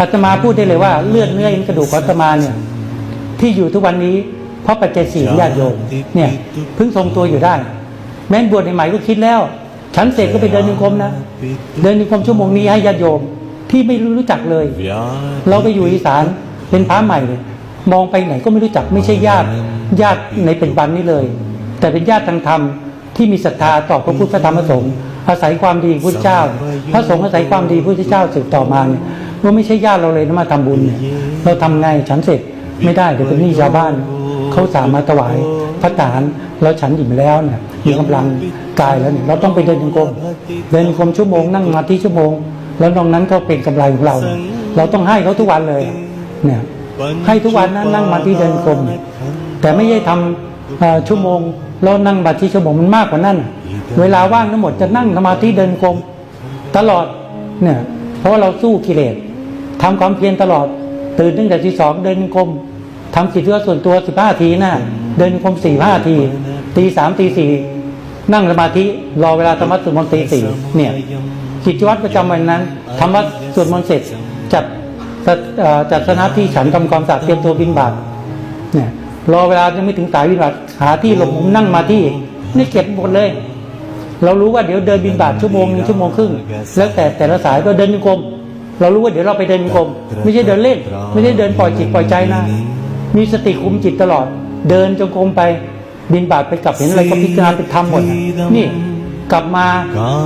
อาตมาพูดได้เลยว่าเลือดเนื้อเอ็นกระดูกของอาตมาเนี่ยที่อยู่ทุกวันนี้ เพราะปัจจัยสี่ของญาติโยมเนี่ยเพิ่งทรงตัวอยู่ได้ แม้นบวชใหม่ๆก็คิดแล้ว ฉันเสร็จก็ไปเดินนิคมนะเดินนิคมชั่วโมงนี้ให้ญาติโยมที่ไม่รู้จักเลย เราไปอยู่อีสานเป็นพระใหม่เลยมองไปไหนก็ไม่รู้จักไม่ใช่ญาติญาติในเป็นบันนี้เลย แต่เป็นญาติทางธรรมที่มีศรัทธาต่อพระพุทธพระธรรมพระสงฆ์อาศัยความดีพุทธเจ้า พระสงฆ์อาศัยความดีพุทธเจ้าสืบต่อมาเนี่ย ว่าไม่ใช่ญาติเราเลยนะมาทำบุญเนี่ยเราทำไงฉันเสร็จไม่ได้เดี๋ยวเป็นหนี้ชาวบ้านเขาสามมาถวายพระทหารเราฉันอิ่มแล้วเนี่ยมีกำลังกายแล้วเนี่ยเราต้องไปเดินจงกรมเดินจงกรมชั่วโมงนั่งสมาธิชั่วโมง แล้วนอกนั้นก็เป็นกำไรของเรา เราต้องให้เขาทุกวันเลยเนี่ยให้ทุกวันนะนั่งมาที่เดินกรมแต่ไม่ใช่ทำเอ่อชั่วโมงแล้วนั่งมาที่ชั่วโมงมันมากกว่านั้นเวลาว่างทั้งหมดจะนั่งสมาธิเดินกรมตลอดเนี่ยเพราะว่าเราสู้กิเลส ทำความเพียรตลอด ตื่นตั้งแต่ที่สองเดินกรมทำกิจวัตรส่วนตัวสิบห้าทีนะเดินกรมสี่ห้าที ตีสามตีสี่นั่งสมาธิรอเวลาธรรมะสวดมนต์ตีสี่เนี่ยกิจวัตรประจำวันนั้นทำวัดสวดมนต์เสร็จจัดจัดสถาที่ฉันทำความสะอาดเตรียมตัวบินบาตเนี่ยรอเวลายังไม่ถึงสายบินบาตหาที่หลบมุมนั่งมาที่นี่เก็บหมดเลย เรารู้ว่าเดี๋ยวเดินบินบาตชั่วโมงหนึ่งชั่วโมงครึ่งแล้วแต่แต่ละสายก็เดินจงกรม เรารู้ว่าเดี๋ยวเราไปเดินจงกรมไม่ใช่เดินเล่น ไม่ใช่เดินปล่อยจิตปล่อยใจนะ มีสติคุมจิตตลอด เดินจงกรมไป บินบาตไปกลับเห็นอะไรก็พิจารณาไปทำหมดนี่กลับมา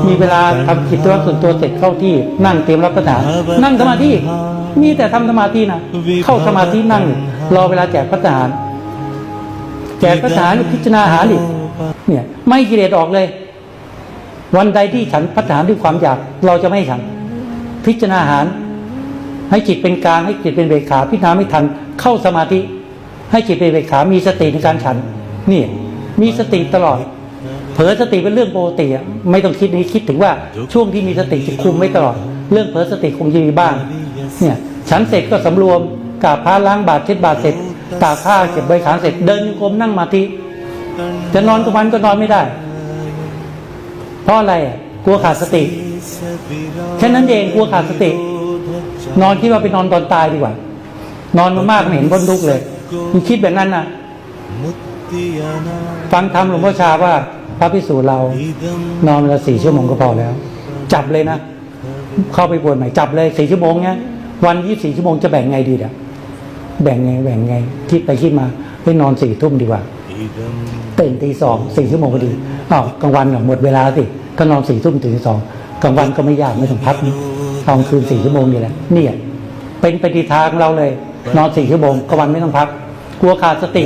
มีเวลาทำกิจวัตรส่วนตัวเสร็จเข้าที่นั่งเตรียมรับประทานนั่งสมาธิมีแต่ทำสมาธินะเข้าสมาธินั่ง รอเวลาแจกพระทหารแจกพระทหารพิจารณาอาหารอีกเนี่ย ไม่กิเลสออกเลย วันใดที่ฉันพระทหารด้วยความอยากเราจะไม่ให้ฉัน พิจารณาหาร ให้จิตเป็นกลางให้จิตเป็นเบกขาพิจารณาไม่ทันเข้าสมาธิ ให้จิตเป็นเบกขามีสติในการฉันนี่มีสติตลอด เผลอสติเป็นเรื่องปกติไม่ต้องคิดนี้คิดถึงว่าช่วงที่มีสติจะคุมไม่ตลอด เรื่องเผลอสติคงจะมีบ้างเนี่ยฉันเสร็จก็สำรวมกราบพระล้างบาตรเช็ดบาตรเสร็จตากผ้าเก็บใบขาเสร็จเดินจงกรมนั่งมาทีจะนอนกลางวันก็นอนไม่ได้ เพราะอะไรอะ กลัวขาดสติ แค่นั้นเองกลัวขาดสติ นอนคิดว่าไปนอนตอนตายดีกว่า นอนมากๆไม่เห็นพ้นทุกเลยมันคิดแบบนั้นนะฟังธรรมหลวงพ่อชาว่า พระพิสูจน์เรา นอนเวลาสี่ชั่วโมงก็พอแล้ว จับเลยนะ เข้าไปบวชใหม่จับเลยสี่ชั่วโมงเนี้ยวันยี่สี่ชั่วโมงจะแบ่งไงดีเนี่ยแบ่งไงแบ่งไง คิดไปคิดมาไปนอนสี่ทุ่มดีกว่าตื่นตีสองสี่ชั่วโมงพอดีอ้าวกลางวันหมดเวลาสิ ก็นอนสี่ทุ่มถึงสองกลางวันก็ไม่ยากไม่ต้องพักนอนคืนสี่ชั่วโมงนี่แหละเนี่ยเป็นปฏิทางเราเลย นอนสี่ชั่วโมงกลางวันไม่ต้องพัก กลัวขาดสติ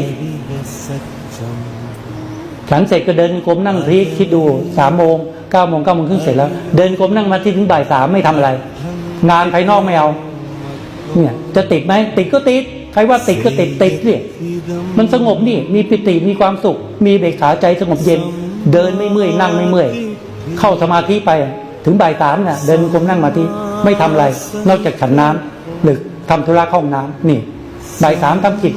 ฉันเสร็จก็เดินกรมนั่งทีคิดดูสามโมงเก้าโมงเก้าโมงครึ่งเสร็จแล้ว เดินกรมนั่งมาที่ถึงบ่ายสามไม่ทำอะไร งานภายนอกไม่เอา เนี่ย จะติดไหมติดก็ติดใครว่าติดก็ติดติดเนี่ยมันสงบนี่ มีปิติมีความสุข มีเบกขาใจสงบเย็น เดินไม่เมื่อยนั่งไม่เมื่อย เข้าสมาธิไปถึงบ่ายสามเนี่ยเดินกรมนั่งมาที่ไม่ทำอะไร นอกจากฉันน้ำหรือทำธุระข้าห้องน้ำนี่บ่ายสามทำกิจ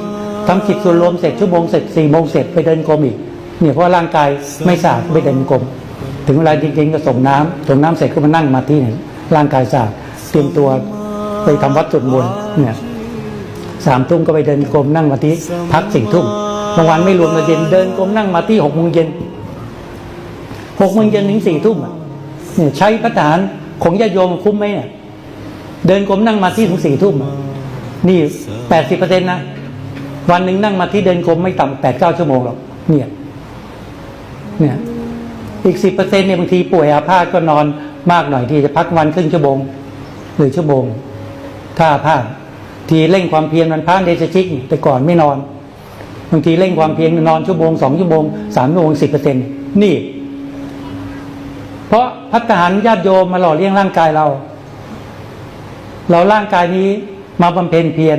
ทำกิจส่วนรวมเสร็จชั่วโมงเสร็จสี่โมงเสร็จไปเดินกรมอีกเนี่ยเพราะร่างกายไม่สะอาดก็ไปเดินกรมถึงเวลาจริงๆก็ส่งน้ำส่งน้ำเสร็จก็มานั่งมาที่เนี่ยร่างกายสะอาดเตรียมตัวไปทำวัดสวดมนต์เนี่ยสามทุ่มก็ไปเดินกรมนั่งมาที่พักสี่ทุ่มบางวันไม่รวมตอนเย็นเดินกรมนั่งมาที่หกโมงเย็น หกโมงเย็นถึงสี่ทุ่มเนี่ยใช้พระฐานของญาติโยมคุ้มไหมเนี่ยเดินกรมนั่งมาที่ถึงสี่ทุ่มนี่แปดสิบเปอร์เซ็นต์นะวันหนึ่งนั่งมาที่เดินกรมไม่ต่ำแปดเก้าชั่วโมงหรอกเนี่ยเนี่ยอีกสิบเปอร์เซ็นต์เนี่ยบางทีป่วยอาพาธก็นอนมากหน่อยที่จะพักวันครึ่งชั่วโมงหรือชั่วโมง ถ้าอาพาธทีเร่งความเพียรมันพานเดชชิก แต่ก่อนไม่นอนบางทีเร่งความเพียรนอนชั่วโมงสองชั่วโมงสามชั่วโมงสิบเปอร์เซ็นต์นี่ ราะพัฒหารญาติโยมมาหล่อเลี้ยงร่างกายเรา เราร่างกายนี้มาบำเพ็ญเพียร